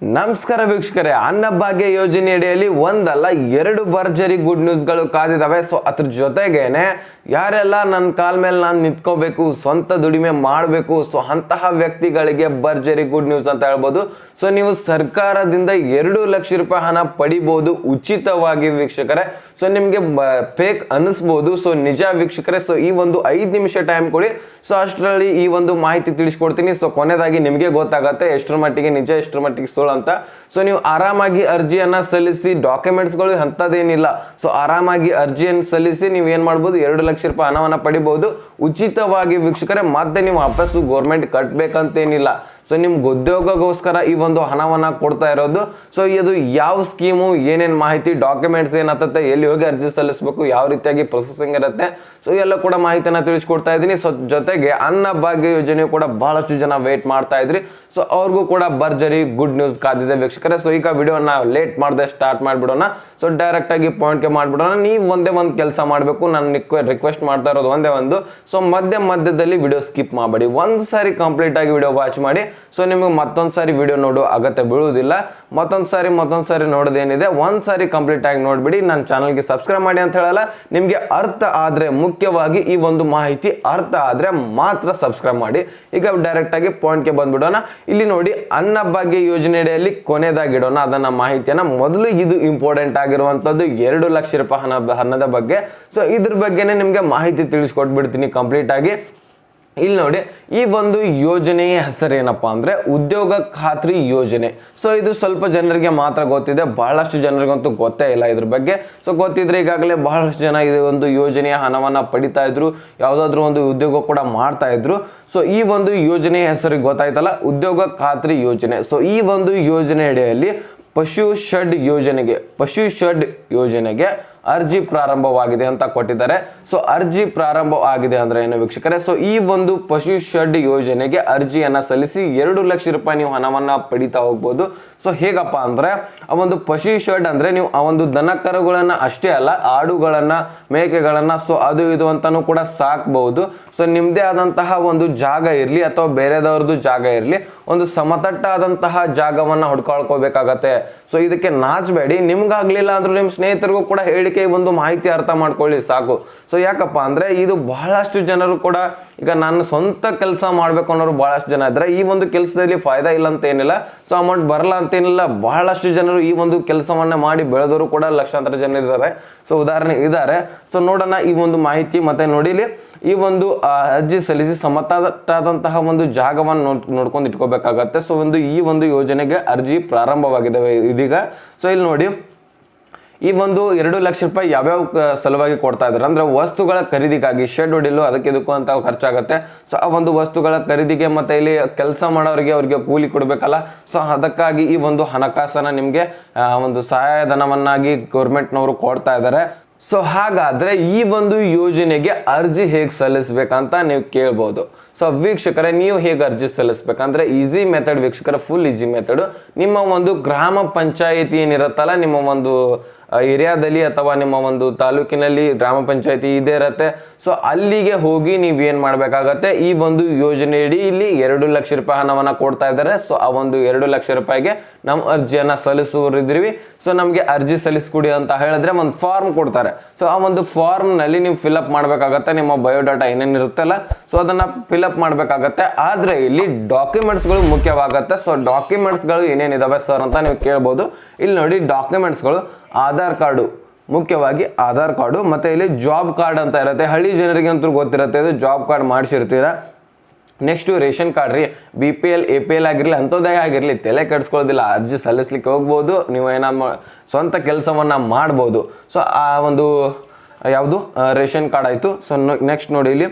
ನಮಸ್ಕಾರ ವೀಕ್ಷಕರೇ, ಅನ್ನಭಾಗ್ಯ ಯೋಜನೆ ಅಡಿಯಲ್ಲಿ ಒಂದಲ್ಲ, ಎರಡು ಭರ್ಜರಿ ಗುಡ್ ನ್ಯೂಸ್ಗಳು ಕಾದಿದಾವೆ ಸೊ ಅದ್ರ ಜೊತೆಗೇನೆ, ಯಾರೆಲ್ಲ ನನ್ನ ಕಾಲ್ ಮೇಲೆ ನಾನು ನಿಂತ್ಕೋಬೇಕು, ಸ್ವಂತ ದುಡಿಮೆ ಮಾಡಬೇಕು ಸೊ ಅಂತಹ ವ್ಯಕ್ತಿಗಳಿಗೆ ಭರ್ಜರಿ ಗುಡ್ ನ್ಯೂಸ್ ಅಂತ ಹೇಳ್ಬೋದು. ಸೊ ನೀವು ಸರ್ಕಾರದಿಂದ ಎರಡು ಲಕ್ಷ ರೂಪಾಯಿ ಹಣ ಪಡಿಬೋದು ಉಚಿತವಾಗಿ ವೀಕ್ಷಕರೇ. ಸೊ ನಿಮಗೆ ಫೇಕ್ ಅನಿಸ್ಬೋದು ಸೊ ನಿಜ ವೀಕ್ಷಕರೇ ಸೊ ಈ ಒಂದು ಐದು ನಿಮಿಷ ಟೈಮ್ ಕೊಡಿ. ಸೊ ಅಷ್ಟರಲ್ಲಿ ಈ ಒಂದು ಮಾಹಿತಿ ತಿಳಿಸ್ಕೊಡ್ತೀನಿ. ಸೊ ಕೊನೆಯದಾಗಿ ನಿಮಗೆ ಗೊತ್ತಾಗತ್ತೆ ಎಷ್ಟರ ಮಟ್ಟಿಗೆ ನಿಜ, ಎಷ್ಟರ ಮಟ್ಟಿಗೆ ಸುಳ್ಳು ಅಂತ. ಸೊ ನೀವು ಆರಾಮಾಗಿ ಅರ್ಜಿಯನ್ನ ಸಲ್ಲಿಸಿ ಡಾಕ್ಯುಮೆಂಟ್ಸ್ಗಳು ಅಂಥದ್ದೇನಿಲ್ಲ. ಸೊ ಆರಾಮಾಗಿ ಅರ್ಜಿಯನ್ನು ಸಲ್ಲಿಸಿ ನೀವು ಏನು ಮಾಡ್ಬೋದು? ಎರಡು ಲಕ್ಷ ರೂಪಾಯಿ ಹಣವನ್ನು ಪಡಿಬಹುದು ಉಚಿತವಾಗಿ ವೀಕ್ಷಕರೇ, ಮತ್ತೆ ನೀವು ವಾಪಸ್ಸು ಗೌರ್ಮೆಂಟ್ ಕಟ್ಟಬೇಕಂತೇನಿಲ್ಲ ಸೊ ನಿಮ್ಗೆ ಉದ್ಯೋಗಗೋಸ್ಕರ ಈ ಒಂದು ಹಣವನ್ನು ಕೊಡ್ತಾ ಇರೋದು. ಸೊ ಇದು ಯಾವ ಸ್ಕೀಮು, ಏನೇನು ಮಾಹಿತಿ ಡಾಕ್ಯುಮೆಂಟ್ಸ್ ಏನಾಗುತ್ತೆ, ಎಲ್ಲಿ ಹೋಗಿ ಅರ್ಜಿ ಸಲ್ಲಿಸಬೇಕು, ಯಾವ ರೀತಿಯಾಗಿ ಪ್ರೊಸೆಸಿಂಗ್ ಇರುತ್ತೆ. ಸೊ ಎಲ್ಲ ಕೂಡ ಮಾಹಿತಿನ ತಿಳಿಸ್ಕೊಡ್ತಾ ಇದ್ದೀನಿ. ಸೊ ಜೊತೆಗೆ ಅನ್ನ ಭಾಗ್ಯ ಯೋಜನೆ ಕೂಡ ಬಹಳಷ್ಟು ಜನ ವೇಟ್ ಮಾಡ್ತಾ ಇದ್ರಿ. ಸೊ ಅವ್ರಿಗೂ ಕೂಡ ಭರ್ಜರಿ ಗುಡ್ ನ್ಯೂಸ್ ಕಾದಿದೆ ವೀಕ್ಷಕರೇ. ಸೊ ಈಗ ವಿಡಿಯೋನ ಲೇಟ್ ಮಾಡದೆ ಸ್ಟಾರ್ಟ್ ಮಾಡಿಬಿಡೋಣ. ಸೊ ಡೈರೆಕ್ಟ್ ಆಗಿ ಪಾಯಿಂಟ್ಗೆ ಮಾಡ್ಬಿಡೋಣ. ನೀವು ಒಂದೇ ಒಂದು ಕೆಲಸ ಮಾಡಬೇಕು. ನಾನು ರಿಕ್ವೆಸ್ಟ್ ಮಾಡ್ತಾ ಇರೋದು ಒಂದೇ ಒಂದು. ಸೊ ಮಧ್ಯ ಮಧ್ಯದಲ್ಲಿ ವಿಡಿಯೋ ಸ್ಕಿಪ್ ಮಾಡಬೇಡಿ. ಒಂದು ಸಾರಿ ಕಂಪ್ಲೀಟ್ ಆಗಿ ವಿಡಿಯೋ ವಾಚ್ ಮಾಡಿ. ಸೊ ನಿಮಗೆ ಮತ್ತೊಂದು ಸಾರಿ ವಿಡಿಯೋ ನೋಡೋ ಅಗತ್ಯ ಬೀಳುವುದಿಲ್ಲ. ಮತ್ತೊಂದು ಸಾರಿ ಮತ್ತೊಂದು ಸಾರಿ ನೋಡೋದೇನಿದೆ, ಒಂದು ಸಾರಿ ಕಂಪ್ಲೀಟ್ ಆಗಿ ನೋಡಿಬಿಡಿ. ನನ್ನ ಚಾನಲ್ಗೆ ಸಬ್ಸ್ಕ್ರೈಬ್ ಮಾಡಿ ಅಂತ ಹೇಳಲ್ಲ. ನಿಮಗೆ ಅರ್ಥ ಆದರೆ ಮುಖ್ಯವಾಗಿ ಈ ಒಂದು ಮಾಹಿತಿ ಅರ್ಥ ಆದರೆ ಮಾತ್ರ ಸಬ್ಸ್ಕ್ರೈಬ್ ಮಾಡಿ. ಈಗ ಡೈರೆಕ್ಟಾಗಿ ಪಾಯಿಂಟ್ಗೆ ಬಂದ್ಬಿಡೋಣ. ಇಲ್ಲಿ ನೋಡಿ ಅನ್ನಭಾಗ್ಯ ಯೋಜನೆಯಡಿಯಲ್ಲಿ ಕೊನೆದಾಗಿಡೋಣ. ಅದನ್ನ ಮಾಹಿತಿಯನ್ನು ಮೊದಲು ಇದು ಇಂಪಾರ್ಟೆಂಟ್ ಆಗಿರುವಂಥದ್ದು ಎರಡು ಲಕ್ಷ ರೂಪಾಯಿ ಹಣ, ಹಣದ ಬಗ್ಗೆ. ಸೊ ಇದ್ರ ಬಗ್ಗೆನೇ ನಿಮಗೆ ಮಾಹಿತಿ ತಿಳಿಸ್ಕೊಟ್ಬಿಡ್ತೀನಿ ಕಂಪ್ಲೀಟ್ ಆಗಿ. ಇಲ್ಲಿ ನೋಡಿ, ಈ ಒಂದು ಯೋಜನೆಯ ಹೆಸರೇನಪ್ಪ ಅಂದರೆ ಉದ್ಯೋಗ ಖಾತ್ರಿ ಯೋಜನೆ. ಸೊ ಇದು ಸ್ವಲ್ಪ ಜನರಿಗೆ ಮಾತ್ರ ಗೊತ್ತಿದೆ, ಬಹಳಷ್ಟು ಜನರಿಗಂತೂ ಗೊತ್ತೇ ಇಲ್ಲ ಇದ್ರ ಬಗ್ಗೆ. ಸೊ ಗೊತ್ತಿದ್ರೆ ಈಗಾಗಲೇ ಬಹಳಷ್ಟು ಜನ ಇದು ಒಂದು ಯೋಜನೆಯ ಹಣವನ್ನು ಪಡಿತಾ ಇದ್ರು, ಯಾವುದಾದ್ರೂ ಒಂದು ಉದ್ಯೋಗ ಕೂಡ ಮಾಡ್ತಾ ಇದ್ರು. ಸೊ ಈ ಒಂದು ಯೋಜನೆಯ ಹೆಸರಿಗೆ ಗೊತ್ತಾಯ್ತಲ್ಲ, ಉದ್ಯೋಗ ಖಾತ್ರಿ ಯೋಜನೆ. ಸೊ ಈ ಒಂದು ಯೋಜನೆ ಅಡಿಯಲ್ಲಿ ಪಶು ಶೆಡ್ ಯೋಜನೆಗೆ, ಪಶು ಶೆಡ್ ಯೋಜನೆಗೆ ಅರ್ಜಿ ಪ್ರಾರಂಭವಾಗಿದೆ ಅಂತ ಕೊಟ್ಟಿದ್ದಾರೆ. ಸೊ ಅರ್ಜಿ ಪ್ರಾರಂಭ ಆಗಿದೆ ಅಂದ್ರೆ ಏನು ವೀಕ್ಷಕರೇ? ಸೊ ಈ ಒಂದು ಪಶು ಶೆಡ್ ಯೋಜನೆಗೆ ಅರ್ಜಿಯನ್ನ ಸಲ್ಲಿಸಿ ಎರಡು ಲಕ್ಷ ರೂಪಾಯಿ ನೀವು ಹಣವನ್ನ ಪಡಿತಾ ಹೋಗ್ಬೋದು. ಸೊ ಹೇಗಪ್ಪ ಅಂದ್ರೆ, ಆ ಒಂದು ಪಶು ಶೆಡ್ ಅಂದ್ರೆ ನೀವು ಆ ಒಂದು ದನ ಕರುಗಳನ್ನ ಅಷ್ಟೇ ಅಲ್ಲ, ಆಡುಗಳನ್ನ, ಮೇಕೆಗಳನ್ನ ಸೊ ಅದು ಇದು ಅಂತಾನು ಕೂಡ ಸಾಕ್ಬಹುದು ಸೊ ನಿಮ್ದೇ ಆದಂತಹ ಒಂದು ಜಾಗ ಇರಲಿ ಅಥವಾ ಬೇರೆದವ್ರದ್ದು ಜಾಗ ಇರಲಿ, ಒಂದು ಸಮತಟ್ಟಾದಂತಹ ಜಾಗವನ್ನ ಹುಡ್ಕೊಳ್ಕೋಬೇಕಾಗತ್ತೆ. ಸೊ ಇದಕ್ಕೆ ನಾಚಬೇಡಿ. ನಿಮ್ಗಾಗ್ಲಿಲ್ಲ ಅಂದ್ರೂ ನಿಮ್ಮ ಸ್ನೇಹಿತರಿಗೂ ಕೂಡ ಹೇಳಿಕೆ ಒಂದು ಮಾಹಿತಿ ಅರ್ಥ ಮಾಡ್ಕೊಳ್ಳಿ, ಸಾಕು. ಸೊ ಯಾಕಪ್ಪ ಅಂದ್ರೆ ಇದು ಬಹಳಷ್ಟು ಜನರು ಕೂಡ ಈಗ ನಾನು ಸ್ವಂತ ಕೆಲಸ ಮಾಡಬೇಕು ಅನ್ನೋರು ಬಹಳಷ್ಟು ಜನ ಇದ್ದಾರೆ. ಈ ಒಂದು ಕೆಲಸದಲ್ಲಿ ಫಾಯ್ದಾ ಇಲ್ಲ ಅಂತ ಏನಿಲ್ಲ. ಸೊ ಅಮೌಂಟ್ ಬರಲ್ಲ ಅಂತ ಏನಿಲ್ಲ. ಬಹಳಷ್ಟು ಜನರು ಈ ಒಂದು ಕೆಲಸವನ್ನ ಮಾಡಿ ಬೆಳೆದವರು ಕೂಡ ಲಕ್ಷಾಂತರ ಜನ ಇದ್ದಾರೆ. ಸೊ ಉದಾಹರಣೆ ಇದ್ದಾರೆ. ಸೊ ನೋಡೋಣ ಈ ಒಂದು ಮಾಹಿತಿ ಮತ್ತೆ ನೋಡಿಲಿ. ಈ ಒಂದು ಅರ್ಜಿ ಸಲ್ಲಿಸಿ ಸಮತಟ್ಟಾದಂತಹ ಒಂದು ಜಾಗವನ್ನು ನೋಡ್, ನೋಡ್ಕೊಂಡು ಇಟ್ಕೋಬೇಕಾಗತ್ತೆ. ಸೊ ಒಂದು ಈ ಒಂದು ಯೋಜನೆಗೆ ಅರ್ಜಿ ಪ್ರಾರಂಭವಾಗಿದೆ ಇದೀಗ. ಸೊ ಇಲ್ಲಿ ನೋಡಿ. ಈ ಒಂದು ಎರಡು ಲಕ್ಷ ರೂಪಾಯಿ ಯಾವ್ಯಾವ ಸಲುವಾಗಿ ಕೊಡ್ತಾ ಇದ್ದಾರೆ? ಅಂದ್ರೆ ವಸ್ತುಗಳ ಖರೀದಿಗಾಗಿ, ಶೆಡ್, ಹೊಡಿಲು, ಅದಕ್ಕೆ ಇದಕ್ಕೂ ಅಂತ ಖರ್ಚಾಗುತ್ತೆ. ಸೊ ಆ ಒಂದು ವಸ್ತುಗಳ ಖರೀದಿಗೆ ಮತ್ತೆ ಇಲ್ಲಿ ಕೆಲಸ ಮಾಡೋರಿಗೆ ಅವರಿಗೆ ಕೂಲಿ ಕೊಡಬೇಕಲ್ಲ. ಸೊ ಅದಕ್ಕಾಗಿ ಈ ಒಂದು ಹಣಕಾಸನ್ನ ನಿಮಗೆ ಒಂದು ಸಹಾಯಧನವನ್ನಾಗಿ ಗೌರ್ಮೆಂಟ್ನವರು ಕೊಡ್ತಾ ಇದ್ದಾರೆ. ಸೊ ಹಾಗಾದ್ರೆ ಈ ಒಂದು ಯೋಜನೆಗೆ ಅರ್ಜಿ ಹೇಗೆ ಸಲ್ಲಿಸ್ಬೇಕಂತ ನೀವು ಕೇಳ್ಬೋದು. ಸೊ ವೀಕ್ಷಕರೇ, ನೀವು ಹೇಗೆ ಅರ್ಜಿ ಸಲ್ಲಿಸ್ಬೇಕಂದ್ರೆ ಈಸಿ ಮೆಥಡ್ ವೀಕ್ಷಕರ ಫುಲ್ ಈಸಿ ಮೆಥಡ್ ನಿಮ್ಮ ಒಂದು ಗ್ರಾಮ ಪಂಚಾಯಿತಿ ಏನಿರುತ್ತಲ್ಲ, ನಿಮ್ಮ ಒಂದು ಏರಿಯಾದಲ್ಲಿ ಅಥವಾ ನಿಮ್ಮ ಒಂದು ತಾಲೂಕಿನಲ್ಲಿ ಗ್ರಾಮ ಪಂಚಾಯತಿ ಇದೇ ಇರುತ್ತೆ. ಸೊ ಅಲ್ಲಿಗೆ ಹೋಗಿ ನೀವು ಏನು ಮಾಡಬೇಕಾಗತ್ತೆ? ಈ ಒಂದು ಯೋಜನೆಯಡಿ ಇಲ್ಲಿ ಎರಡು ಲಕ್ಷ ರೂಪಾಯಿ ಹಣವನ್ನು ಕೊಡ್ತಾ ಇದ್ದಾರೆ. ಸೊ ಆ ಒಂದು ಎರಡು ಲಕ್ಷ ರೂಪಾಯಿಗೆ ನಮ್ಮ ಅರ್ಜಿಯನ್ನು ಸಲ್ಲಿಸುವರಿದ್ರಿ ಸೊ ನಮಗೆ ಅರ್ಜಿ ಸಲ್ಲಿಸ್ಕೊಡಿ ಅಂತ ಹೇಳಿದ್ರೆ ಒಂದು ಫಾರ್ಮ್ ಕೊಡ್ತಾರೆ. ಸೊ ಆ ಒಂದು ಫಾರ್ಮ್ನಲ್ಲಿ ನೀವು ಫಿಲಪ್ ಮಾಡಬೇಕಾಗತ್ತೆ. ನಿಮ್ಮ ಬಯೋಡಾಟಾ ಏನೇನಿರುತ್ತಲ್ಲ. ಸೊ ಅದನ್ನು ಫಿಲಪ್ ಮಾಡಬೇಕಾಗತ್ತೆ. ಆದರೆ ಇಲ್ಲಿ ಡಾಕ್ಯುಮೆಂಟ್ಸ್ಗಳು ಮುಖ್ಯವಾಗುತ್ತೆ. ಸೊ ಡಾಕ್ಯುಮೆಂಟ್ಸ್ಗಳು ಏನೇನಿದಾವೆ ಸರ್ ಅಂತ ನೀವು ಕೇಳ್ಬೋದು. ಇಲ್ಲಿ ನೋಡಿ ಡಾಕ್ಯುಮೆಂಟ್ಸ್ಗಳು ಆಧಾರ್ ಕಾರ್ಡು, ಮುಖ್ಯವಾಗಿ ಆಧಾರ್ ಕಾರ್ಡು, ಮತ್ತು ಇಲ್ಲಿ ಜಾಬ್ ಕಾರ್ಡ್ ಅಂತ ಇರುತ್ತೆ. ಹಳ್ಳಿ ಜನರಿಗೆ ಅಂತೂ ಗೊತ್ತಿರುತ್ತೆ, ಇದು ಜಾಬ್ ಕಾರ್ಡ್ ಮಾಡಿಸಿರ್ತೀರ. ನೆಕ್ಸ್ಟು ರೇಷನ್ ಕಾರ್ಡ್ ರೀ B P L A P L ಆಗಿರಲಿ, ಅಂಥದ್ದೇ ಆಗಿರಲಿ, ತಲೆ ಕೆಡಿಸ್ಕೊಳ್ಳೋದಿಲ್ಲ. ಅರ್ಜಿ ಸಲ್ಲಿಸ್ಲಿಕ್ಕೆ ಹೋಗ್ಬೋದು, ನೀವು ಏನಾದ್ರು ಸ್ವಂತ ಕೆಲಸವನ್ನು ಮಾಡ್ಬೋದು. ಸೊ ಆ ಒಂದು, ಯಾವುದು? ರೇಷನ್ ಕಾರ್ಡ್ ಆಯಿತು. ಸೊ ನೆಕ್ಸ್ಟ್ ನೋಡಿ ಇಲ್ಲಿ.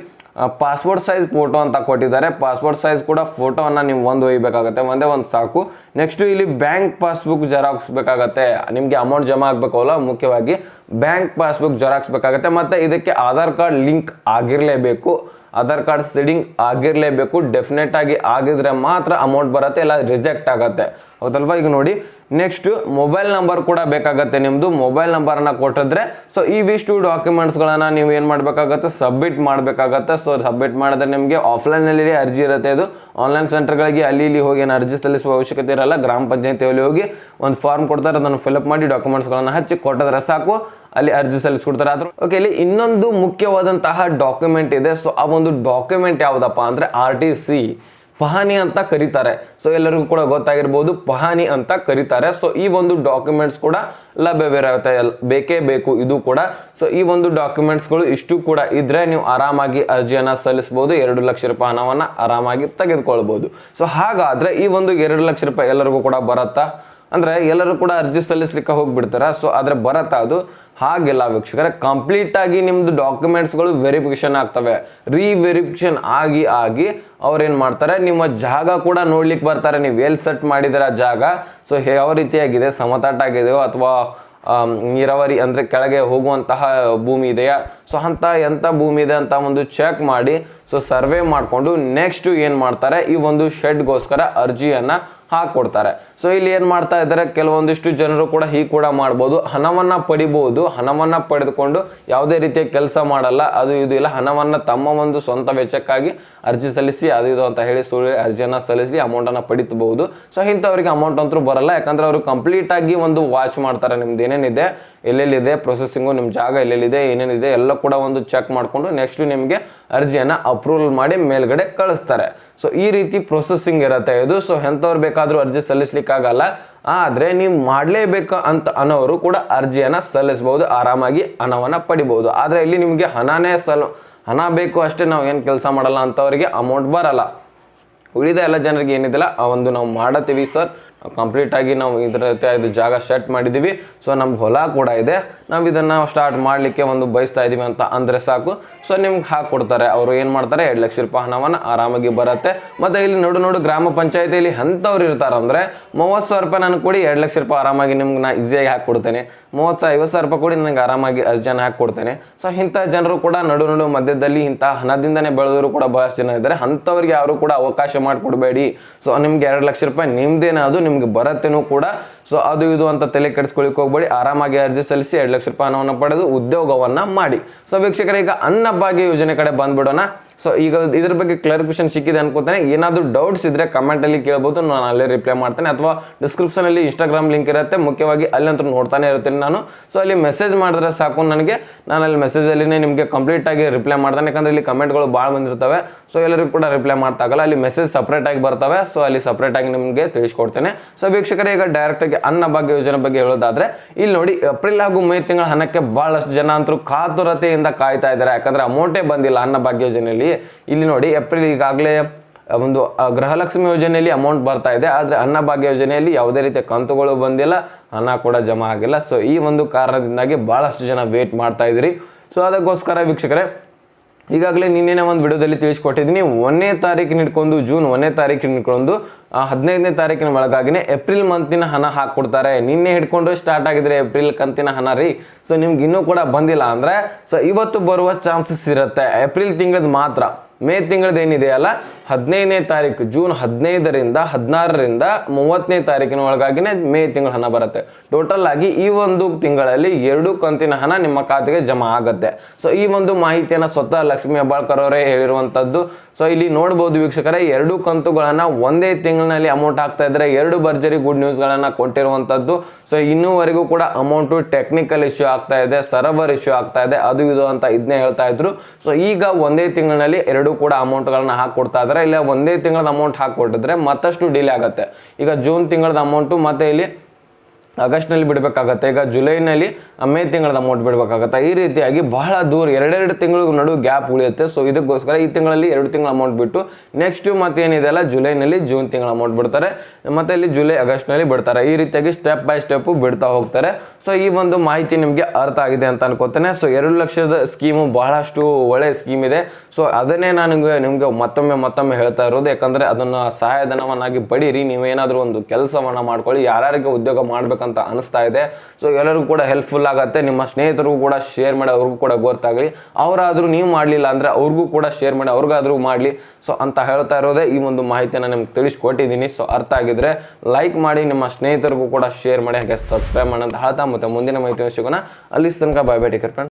ಪಾಸ್ಪೋರ್ಟ್ ಸೈಜ್ ಫೋಟೋ ಅಂತ ಕೊಟ್ಟಿದ್ದಾರೆ. ಪಾಸ್ಪೋರ್ಟ್ ಸೈಜ್ ಕೂಡ ಫೋಟೋವನ್ನು ನೀವು ಒಂದು ಒಯ್ಬೇಕಾಗತ್ತೆ, ಒಂದೇ ಒಂದು ಸಾಕು. ನೆಕ್ಸ್ಟು ಇಲ್ಲಿ ಬ್ಯಾಂಕ್ ಪಾಸ್ಬುಕ್ ಜೆರಾಕ್ಸ್ ಬೇಕಾಗುತ್ತೆ. ನಿಮಗೆ ಅಮೌಂಟ್ ಜಮಾ ಆಗಬೇಕಲ್ಲ, ಮುಖ್ಯವಾಗಿ ಬ್ಯಾಂಕ್ ಪಾಸ್ಬುಕ್ ಜೆರಾಕ್ಸ್ ಬೇಕಾಗುತ್ತೆ, ಮತ್ತು ಇದಕ್ಕೆ ಆಧಾರ್ ಕಾರ್ಡ್ ಲಿಂಕ್ ಆಗಿರಲೇಬೇಕು. ಆಧಾರ್ ಕಾರ್ಡ್ ಸೆಡಿಂಗ್ ಆಗಿರಲೇಬೇಕು, ಡೆಫಿನೆಟ್ ಆಗಿ ಆಗಿದ್ರೆ ಮಾತ್ರ ಅಮೌಂಟ್ ಬರುತ್ತೆ, ಇಲ್ಲ ರಿಜೆಕ್ಟ್ ಆಗುತ್ತೆ. ಹೌದಲ್ವಾ? ಈಗ ನೋಡಿ, ನೆಕ್ಸ್ಟ್ ಮೊಬೈಲ್ ನಂಬರ್ ಕೂಡ ಬೇಕಾಗತ್ತೆ ನಿಮ್ಮದು ಮೊಬೈಲ್ ನಂಬರನ್ನ ಕೊಟ್ಟಿದ್ರೆ ಸೊ ಇವಿಷ್ಟು ಡಾಕ್ಯುಮೆಂಟ್ಸ್ಗಳನ್ನು ನೀವು ಏನು ಮಾಡಬೇಕಾಗತ್ತೆ? ಸಬ್ಮಿಟ್ ಮಾಡಬೇಕಾಗತ್ತೆ. ಸೊ ಸಬ್ಮಿಟ್ ಮಾಡಿದ್ರೆ ನಿಮಗೆ ಆಫ್ಲೈನಲ್ಲಿ ಅರ್ಜಿ ಇರುತ್ತೆ ಇದು. ಆನ್ಲೈನ್ ಸೆಂಟರ್ಗಳಿಗೆ ಅಲ್ಲಿ ಇಲ್ಲಿ ಹೋಗಿ ಏನು ಅರ್ಜಿ ಸಲ್ಲಿಸುವ ಅವಶ್ಯಕತೆ ಇರಲ್ಲ, ಗ್ರಾಮ ಪಂಚಾಯತಿಯಲ್ಲಿ ಹೋಗಿ ಒಂದು ಫಾರ್ಮ್ ಕೊಡ್ತಾರೆ, ಅದನ್ನು ಫಿಲಪ್ ಮಾಡಿ ಡಾಕ್ಯುಮೆಂಟ್ಸ್ಗಳನ್ನು ಹಚ್ಚಿ ಕೊಟ್ಟಿದ್ರೆ ಸಾಕು. ಅಲ್ಲಿ ಅರ್ಜಿ ಸಲ್ಲಿಸ್ಕೊಡ್ತಾರೆ. ಆದ್ರೂ ಓಕೆ ಇಲ್ಲಿ ಇನ್ನೊಂದು ಮುಖ್ಯವಾದಂತಹ ಡಾಕ್ಯುಮೆಂಟ್ ಇದೆ. ಸೊ ಆ ಒಂದು ಡಾಕ್ಯುಮೆಂಟ್ ಯಾವುದಪ್ಪ ಅಂದರೆ ಆರ್ ಟಿ ಸಿ ಪಹಾನಿ ಅಂತ ಕರೀತಾರೆ. ಸೊ ಎಲ್ಲರಿಗೂ ಕೂಡ ಗೊತ್ತಾಗಿರ್ಬೋದು ಪಹಾನಿ ಅಂತ ಕರೀತಾರೆ. ಸೊ ಈ ಒಂದು ಡಾಕ್ಯುಮೆಂಟ್ಸ್ ಕೂಡ ಲಭ್ಯವಿರುತ್ತೆ. ಬೇಕೇ ಬೇಕು ಇದು ಕೂಡ. ಸೊ ಈ ಒಂದು ಡಾಕ್ಯುಮೆಂಟ್ಸ್ಗಳು ಇಷ್ಟು ಕೂಡ ಇದ್ರೆ ನೀವು ಆರಾಮಾಗಿ ಅರ್ಜಿಯನ್ನು ಸಲ್ಲಿಸ್ಬೋದು. ಎರಡು ಲಕ್ಷ ರೂಪಾಯಿ ಹಣವನ್ನು ಆರಾಮಾಗಿ ತೆಗೆದುಕೊಳ್ಬೋದು. ಸೊ ಹಾಗಾದರೆ ಈ ಒಂದು ಎರಡು ಲಕ್ಷ ರೂಪಾಯಿ ಎಲ್ಲರಿಗೂ ಕೂಡ ಬರತ್ತಾ? ಅಂದ್ರೆ ಎಲ್ಲರೂ ಕೂಡ ಅರ್ಜಿ ಸಲ್ಲಿಸ್ಲಿಕ್ಕೆ ಹೋಗಿಬಿಡ್ತಾರೆ? ಸೊ ಆದರೆ ಬರತ್ತಾ ಅದು. ಹಾಗೆಲ್ಲ ವೀಕ್ಷಕರೇ ಕಂಪ್ಲೀಟಾಗಿ ನಿಮ್ಮದು ಡಾಕ್ಯುಮೆಂಟ್ಸ್ಗಳು ವೆರಿಫಿಕೇಷನ್ ಆಗ್ತವೆ. ರೀವೆರಿಫಿಕೇಶನ್ ಆಗಿ ಆಗಿ ಅವ್ರೇನು ಮಾಡ್ತಾರೆ, ನಿಮ್ಮ ಜಾಗ ಕೂಡ ನೋಡ್ಲಿಕ್ಕೆ ಬರ್ತಾರೆ. ನೀವು ಎಲ್ಲಿ ಸೆಟ್ ಮಾಡಿದಿರ ಜಾಗ? ಸೊ ಯಾವ ರೀತಿಯಾಗಿದೆ? ಸಮತಟ್ಟಾಗಿದೆಯೋ ಅಥವಾ ನೀರಾವರಿ ಅಂದರೆ ಕೆಳಗೆ ಹೋಗುವಂತಹ ಭೂಮಿ ಇದೆಯಾ? ಸೊ ಅಂತ ಎಂಥ ಭೂಮಿ ಇದೆ ಅಂತ ಒಂದು ಚೆಕ್ ಮಾಡಿ, ಸೊ ಸರ್ವೆ ಮಾಡಿಕೊಂಡು ನೆಕ್ಸ್ಟು ಏನು ಮಾಡ್ತಾರೆ, ಈ ಒಂದು ಶೆಡ್ಗೋಸ್ಕರ ಅರ್ಜಿಯನ್ನು ಹಾಕೊಡ್ತಾರೆ ಸೊ ಇಲ್ಲಿ ಏನು ಮಾಡ್ತಾ ಇದ್ದಾರೆ? ಕೆಲವೊಂದಿಷ್ಟು ಜನರು ಕೂಡ ಹೀಗೆ ಕೂಡ ಮಾಡ್ಬೋದು. ಹಣವನ್ನು ಪಡಿಬೋದು. ಹಣವನ್ನು ಪಡೆದುಕೊಂಡು ಯಾವುದೇ ರೀತಿಯ ಕೆಲಸ ಮಾಡಲ್ಲ. ಅದು ಇದು ಇಲ್ಲ. ಹಣವನ್ನು ತಮ್ಮ ಒಂದು ಸ್ವಂತ ವೆಚ್ಚಕ್ಕಾಗಿ ಅರ್ಜಿ ಸಲ್ಲಿಸಿ, ಅದು ಇದು ಅಂತ ಹೇಳಿ ಸುಳ್ಳು ಅರ್ಜಿಯನ್ನು ಸಲ್ಲಿಸಿ ಅಮೌಂಟನ್ನು ಪಡಿತಬಹುದು. ಸೊ ಇಂಥವ್ರಿಗೆ ಅಮೌಂಟ್ ಅಂತೂ ಬರಲ್ಲ. ಯಾಕಂದರೆ ಅವರು ಕಂಪ್ಲೀಟಾಗಿ ಒಂದು ವಾಚ್ ಮಾಡ್ತಾರೆ. ನಿಮ್ದು ಏನೇನಿದೆ, ಎಲ್ಲೆಲ್ಲಿದೆ ಪ್ರೊಸೆಸಿಂಗು ನಿಮ್ಮ ಜಾಗ ಎಲ್ಲೆಲ್ಲಿದೆ, ಏನೇನಿದೆ, ಎಲ್ಲ ಕೂಡ ಒಂದು ಚೆಕ್ ಮಾಡಿಕೊಂಡು ನೆಕ್ಸ್ಟ್ ನಿಮಗೆ ಅರ್ಜಿಯನ್ನು ಅಪ್ರೂವಲ್ ಮಾಡಿ ಮೇಲ್ಗಡೆ ಕಳಿಸ್ತಾರೆ. ಸೊ ಈ ರೀತಿ ಪ್ರೊಸೆಸಿಂಗ್ ಇರುತ್ತೆ. ಇದು ಸೊ ಎಂಥವ್ರು ಬೇಕಾದರೂ ಅರ್ಜಿ ಸಲ್ಲಿಸ್ಲಿಕ್ಕಾಗಲ್ಲ. ಆದರೆ ನೀವು ಮಾಡಲೇಬೇಕು ಅಂತ ಅನ್ನೋರು ಕೂಡ ಅರ್ಜಿಯನ್ನು ಸಲ್ಲಿಸ್ಬೋದು, ಆರಾಮಾಗಿ ಹಣವನ್ನು ಪಡಿಬೋದು. ಆದರೆ ಇಲ್ಲಿ ನಿಮಗೆ ಹಣನೇ ಸಲ್, ಹಣ ಬೇಕು ಅಷ್ಟೇ ನಾವು ಏನು ಕೆಲಸ ಮಾಡಲ್ಲ ಅಂತವರಿಗೆ ಅಮೌಂಟ್ ಬರಲ್ಲ. ಉಳಿದ ಎಲ್ಲ ಜನರಿಗೆ ಏನಿದಿಲ್ಲ ಆ ಒಂದು ನಾವು ಮಾಡತ್ತೀವಿ ಸರ್. ಕಂಪ್ಲೀಟ್ ಆಗಿ ನಾವು ಇದರ ಇದು ಜಾಗ ಸೆಟ್ ಮಾಡಿದ್ದೀವಿ ಸೊ ನಮ್ಗೆ ಹೊಲ ಕೂಡ ಇದೆ. ನಾವು ಇದನ್ನು ಸ್ಟಾರ್ಟ್ ಮಾಡಲಿಕ್ಕೆ ಒಂದು ಬಯಸ್ತಾ ಇದ್ದೀವಿ ಅಂತ ಅಂದರೆ ಸಾಕು. ಸೊ ನಿಮ್ಗೆ ಹಾಕ್ಕೊಡ್ತಾರೆ ಅವರು ಏನು ಮಾಡ್ತಾರೆ? ಎರಡು ಲಕ್ಷ ರೂಪಾಯಿ ಹಣವನ್ನು ಆರಾಮಾಗಿ ಬರುತ್ತೆ. ಮತ್ತು ಇಲ್ಲಿ ನೋಡು ನೋಡು ಗ್ರಾಮ ಪಂಚಾಯತಿಯಲ್ಲಿ ಅಂಥವ್ರು ಇರ್ತಾರಂದ್ರೆ ಮೂವತ್ತು ಸಾವಿರ ರೂಪಾಯಿ ನಾನು ಕೊಡಿ, ಎರಡು ಲಕ್ಷ ರೂಪಾಯಿ ಆರಾಮಾಗಿ ನಿಮ್ಗೆ ನಾ ಈಸಿಯಾಗಿ ಹಾಕ್ಕೊಡ್ತೇನೆ ಮೂವತ್ತು ಸಾವಿರ, ಐವತ್ತು ಸಾವಿರ ರೂಪಾಯಿ ಕೊಡಿ ನನಗೆ ಆರಾಮಾಗಿ ಅರ್ಜಿಯನ್ನು ಹಾಕ್ಕೊಡ್ತೇನೆ ಸೊ ಇಂಥ ಜನರು ಕೂಡ ನಡು ನಡು ಮಧ್ಯದಲ್ಲಿ ಇಂಥ ಹಣದಿಂದನೇ ಬೆಳೆದವರು ಕೂಡ ಬಹಳಷ್ಟು ಜನ ಇದ್ದಾರೆ. ಅಂಥವ್ರಿಗೆ ಯಾರು ಕೂಡ ಅವಕಾಶ ಮಾಡಿಕೊಡ್ಬೇಡಿ. ಸೊ ನಿಮ್ಗೆ ಎರಡು ಲಕ್ಷ ರೂಪಾಯಿ ನಿಮ್ಮದೇನ ಅದು ನಿಮ್ಗೆ ಬರತ್ತೇನೂ ಕೂಡ ಸೊ ಅದು ಇದು ಅಂತ ತಲೆ ಕೆಡಿಸ್ಕೊಳ್ಳಿಕ್ಕೆ ಹೋಗ್ಬೇಡಿ. ಆರಾಮಾಗಿ ಅರ್ಜಿ ಸಲ್ಲಿಸಿ ಎರಡು ಲಕ್ಷ ರೂಪಾಯಿ ಹಣವನ್ನು ಪಡೆದು ಉದ್ಯೋಗವನ್ನ ಮಾಡಿ. ಸೊ ವೀಕ್ಷಕರೇ, ಈಗ ಅನ್ನಭಾಗ್ಯ ಯೋಜನೆ ಕಡೆ ಬಂದ್ಬಿಡೋಣ. ಸೊ ಈಗ ಇದ್ರ ಬಗ್ಗೆ ಕ್ಲಾರಿಫಿಕೇಶನ್ ಸಿಕ್ಕಿದೆ ಅನ್ಕೋತಾನೆ. ಏನಾದರೂ ಡೌಟ್ಸ್ ಇದ್ರೆ ಕಮೆಂಟಲ್ಲಿ ಕೇಳ್ಬೋದು. ನಾನು ಅಲ್ಲೇ ರಿಪ್ಲೈ ಮಾಡ್ತೇನೆ. ಅಥವಾ ಡಿಸ್ಕ್ರಿಪ್ಷನ್ ಅಲ್ಲಿ ಇನ್ಸ್ಟಾಗ್ರಾಮ್ ಲಿಂಕ್ ಇರುತ್ತೆ. ಮುಖ್ಯವಾಗಿ ಅಲ್ಲಂತೂ ನೋಡ್ತಾನೆ ಇರ್ತೀನಿ ನಾನು. ಸೊ ಅಲ್ಲಿ ಮೆಸೇಜ್ ಮಾಡಿದ್ರೆ ಸಾಕು ನನಗೆ. ನಾನು ಅಲ್ಲಿ ಮೆಸೇಜ್ ಅಲ್ಲಿನೇ ನಿಮಗೆ ಕಂಪ್ಲೀಟ್ ಆಗಿ ರಿಪ್ಲೈ ಮಾಡ್ತಾನೆ. ಯಾಕಂದ್ರೆ ಇಲ್ಲಿ ಕಮೆಂಟ್ಗಳು ಭಾಳ ಬಂದಿರ್ತವೆ ಸೊ ಎಲ್ಲರಿಗೂ ಕೂಡ ರಿಪ್ಲೈ ಮಾಡ್ತಾಗಲ್ಲ ಅಲ್ಲಿ ಮೆಸೇಜ್ ಸಪ್ರೇಟಾಗಿ ಬರ್ತವೆ. ಸೊ ಅಲ್ಲಿ ಸಪ್ರೇಟ್ ಆಗಿ ನಿಮಗೆ ತಿಳಿಸ್ಕೊಡ್ತೇನೆ. ಸೊ ವೀಕ್ಷಕರೇ, ಈಗ ಡೈರೆಕ್ಟ್ ಆಗಿ ಅನ್ನಭಾಗ್ಯ ಯೋಜನೆ ಬಗ್ಗೆ ಹೇಳೋದಾದ್ರೆ, ಇಲ್ಲಿ ನೋಡಿ, ಏಪ್ರಿಲ್ ಹಾಗೂ ಮೇ ತಿಂಗಳ ಹಣಕ್ಕೆ ಬಹಳಷ್ಟು ಜನ ಅಂತರೂ ಕಾತುರತೆಯಿಂದ ಕಾಯ್ತಾ ಇದ್ದಾರೆ. ಯಾಕಂದ್ರೆ ಅಮೌಂಟೇ ಬಂದಿಲ್ಲ ಅನ್ನ ಭಾಗ್ಯ ಯೋಜನೆಯಲ್ಲಿ ಇಲ್ಲಿ ನೋಡಿ, ಏಪ್ರಿಲ್ ಈಗಾಗಲೇ ಒಂದು ಗೃಹಲಕ್ಷ್ಮಿ ಯೋಜನೆಯಲ್ಲಿ ಅಮೌಂಟ್ ಬರ್ತಾ ಇದೆ. ಆದರೆ ಅನ್ನಭಾಗ್ಯ ಯೋಜನೆಯಲ್ಲಿ ಯಾವುದೇ ರೀತಿಯ ಕಂತುಗಳು ಬಂದಿಲ್ಲ. ಹಣ ಕೂಡ ಜಮಾ ಆಗಿಲ್ಲ. ಸೊ ಈ ಒಂದು ಕಾರಣದಿಂದಾಗಿ ಭಾಳಷ್ಟು ಜನ ವೇಟ್ ಮಾಡ್ತಾ ಇದ್ದೀರಿ. ಸೊ ಅದಕ್ಕೋಸ್ಕರ ವೀಕ್ಷಕರೇ ಈಗಾಗಲೇ ನಿನ್ನೆ ಒಂದು ವಿಡಿಯೋದಲ್ಲಿ ತಿಳಿಸ್ಕೊಟ್ಟಿದ್ದೀನಿ. ಒಂದನೇ ತಾರೀಕಿನ ಹಿಡ್ಕೊಂಡು ಜೂನ್ ಒಂದನೇ ತಾರೀಕಿನ ಹಿಡ್ಕೊಂಡು ಹದಿನೈದನೇ ತಾರೀಕಿನ ಒಳಗಾಗಿನೇ ಏಪ್ರಿಲ್ ಮಂತಿನ ಹಣ ಹಾಕ್ಕೊಡ್ತಾರೆ. ನಿನ್ನೆ ಹಿಡ್ಕೊಂಡು ಸ್ಟಾರ್ಟ್ ಆಗಿದ್ರೆ ಏಪ್ರಿಲ್ ಕಂತಿನ ಹಣ ರೀ. ಸೊ ನಿಮ್ಗೆ ಇನ್ನೂ ಕೂಡ ಬಂದಿಲ್ಲ ಅಂದರೆ ಸೊ ಇವತ್ತು ಬರುವ ಚಾನ್ಸಸ್ ಇರುತ್ತೆ. ಏಪ್ರಿಲ್ ತಿಂಗಳದ ಮಾತ್ರ. ಮೇ ತಿಂಗಳದ ಏನಿದೆಯಲ್ಲ ಹದಿನೈದನೇ ತಾರೀಕು ಜೂನ್ ಹದಿನೈದರಿಂದ ಹದಿನಾರರಿಂದ ಮೂವತ್ತನೇ ತಾರೀಕಿನ ಒಳಗಾಗಿನೇ ಮೇ ತಿಂಗಳ ಹಣ ಬರುತ್ತೆ. ಟೋಟಲ್ ಆಗಿ ಈ ಒಂದು ತಿಂಗಳಲ್ಲಿ ಎರಡು ಕಂತಿನ ಹಣ ನಿಮ್ಮ ಖಾತೆಗೆ ಜಮಾ ಆಗುತ್ತೆ. ಸೊ ಈ ಒಂದು ಮಾಹಿತಿಯನ್ನು ಸ್ವತಃ ಲಕ್ಷ್ಮೀ ಹೆಬ್ಬಾಳ್ಕರ್ ಅವರೇ ಹೇಳಿರುವಂಥದ್ದು ಸೊ ಇಲ್ಲಿ ನೋಡ್ಬೋದು ವೀಕ್ಷಕರೇ, ಎರಡು ಕಂತುಗಳನ್ನು ಒಂದೇ ತಿಂಗಳಿನಲ್ಲಿ ಅಮೌಂಟ್ ಆಗ್ತಾ ಇದ್ರೆ ಎರಡು ಭರ್ಜರಿ ಗುಡ್ ನ್ಯೂಸ್ಗಳನ್ನು ಕೊಟ್ಟಿರುವಂಥದ್ದು ಸೊ ಇನ್ನೂವರೆಗೂ ಕೂಡ ಅಮೌಂಟು ಟೆಕ್ನಿಕಲ್ ಇಶ್ಯೂ ಆಗ್ತಾ ಇದೆ ಸರ್ವರ್ ಇಶ್ಯೂ ಆಗ್ತಾ ಇದೆ, ಅದು ಇದು ಅಂತ ಇದನ್ನೇ ಹೇಳ್ತಾ ಇದ್ರು. ಸೊ ಈಗ ಒಂದೇ ತಿಂಗಳಿನಲ್ಲಿ ಎರಡು ಕೂಡ ಅಮೌಂಟ್ಗಳನ್ನ ಕೊಡ್ತಾ ಇದ್ದಾರೆ ಇಲ್ಲ ಒಂದೇ ತಿಂಗಳದ ಅಮೌಂಟ್ ಹಾಕೊಟ್ಟಿದ್ರೆ ಮತ್ತಷ್ಟು ಡಿಲೇ ಆಗುತ್ತೆ. ಈಗ ಜೂನ್ ತಿಂಗಳದ ಅಮೌಂಟು ಮತ್ತೆ ಇಲ್ಲಿ ಆಗಸ್ಟ್ನಲ್ಲಿ ಬಿಡಬೇಕಾಗತ್ತೆ. ಈಗ ಜುಲೈನಲ್ಲಿ ಮೇ ತಿಂಗಳದ ಅಮೌಂಟ್ ಬಿಡಬೇಕಾಗತ್ತೆ. ಈ ರೀತಿಯಾಗಿ ಬಹಳ ದೂರ ಎರಡೆರಡು ತಿಂಗಳ ನಡು ಗ್ಯಾಪ್ ಉಳಿಯುತ್ತೆ. ಸೊ ಇದಕ್ಕೋಸ್ಕರ ಈ ತಿಂಗಳಲ್ಲಿ ಎರಡು ತಿಂಗಳ ಅಮೌಂಟ್ ಬಿಟ್ಟು ನೆಕ್ಸ್ಟ್ ಮತ್ತೆ ಏನಿದೆಯಲ್ಲ ಜುಲೈನಲ್ಲಿ ಜೂನ್ ತಿಂಗಳ ಅಮೌಂಟ್ ಬಿಡ್ತಾರೆ. ಮತ್ತೆ ಇಲ್ಲಿ ಜುಲೈ, ಆಗಸ್ಟ್ನಲ್ಲಿ ಬಿಡ್ತಾರೆ. ಈ ರೀತಿಯಾಗಿ ಸ್ಟೆಪ್ ಬೈ ಸ್ಟೆಪ್ ಬಿಡ್ತಾ ಹೋಗ್ತಾರೆ. ಸೊ ಈ ಒಂದು ಮಾಹಿತಿ ನಿಮಗೆ ಅರ್ಥ ಆಗಿದೆ ಅಂತ ಅನ್ಕೋತೇನೆ. ಸೊ ಎರಡು ಲಕ್ಷದ ಸ್ಕೀಮು ಬಹಳಷ್ಟು ಒಳ್ಳೆ ಸ್ಕೀಮ್ ಇದೆ. ಸೊ ಅದನ್ನೇ ನಾನು ನಿಮಗೆ ಮತ್ತೊಮ್ಮೆ ಮತ್ತೊಮ್ಮೆ ಹೇಳ್ತಾ ಇರೋದು. ಯಾಕಂದರೆ ಅದನ್ನು ಸಹಾಯಧನವನ್ನಾಗಿ ಪಡೀರಿ. ನೀವೇನಾದರೂ ಒಂದು ಕೆಲಸವನ್ನು ಮಾಡ್ಕೊಳ್ಳಿ. ಯಾರ್ಯಾರಿಗೆ ಉದ್ಯೋಗ ಮಾಡ್ಬೇಕಂತ ಅನಿಸ್ತಾ ಇದೆ. ಸೊ ಎಲ್ಲರಿಗೂ ಕೂಡ ಹೆಲ್ಪ್ಫುಲ್ ಆಗುತ್ತೆ. ನಿಮ್ಮ ಸ್ನೇಹಿತರಿಗೂ ಕೂಡ ಶೇರ್ ಮಾಡಿ, ಅವ್ರಿಗೂ ಕೂಡ ಗೊತ್ತಾಗಲಿ ಅವರಾದರೂ ನೀವು ಮಾಡಲಿಲ್ಲ ಅಂದರೆ ಅವ್ರಿಗೂ ಕೂಡ ಶೇರ್ ಮಾಡಿ, ಅವ್ರಿಗಾದರೂ ಮಾಡಲಿ. ಸೊ ಅಂತ ಹೇಳ್ತಾ ಇರೋದೇ ಈ ಒಂದು ಮಾಹಿತಿಯನ್ನು ನಿಮ್ಗೆ ತಿಳಿಸ್ಕೊಟ್ಟಿದ್ದೀನಿ. ಸೊ ಅರ್ಥ ಆಗಿದ್ರೆ ಲೈಕ್ ಮಾಡಿ, ನಿಮ್ಮ ಸ್ನೇಹಿತರಿಗೂ ಕೂಡ ಶೇರ್ ಮಾಡಿ, ಹಾಗೆ ಸಬ್ಸ್ಕ್ರೈಬ್ ಮಾಡಿ ಅಂತ ಹೇಳ್ತಾ ಮತ್ತೆ ಮುಂದಿನ ಮಾಹಿತಿ ಸಿಗೋಣ. ಅಲ್ಲಿ ತನಕ ಬಾಯ್ ಬೇಟಿ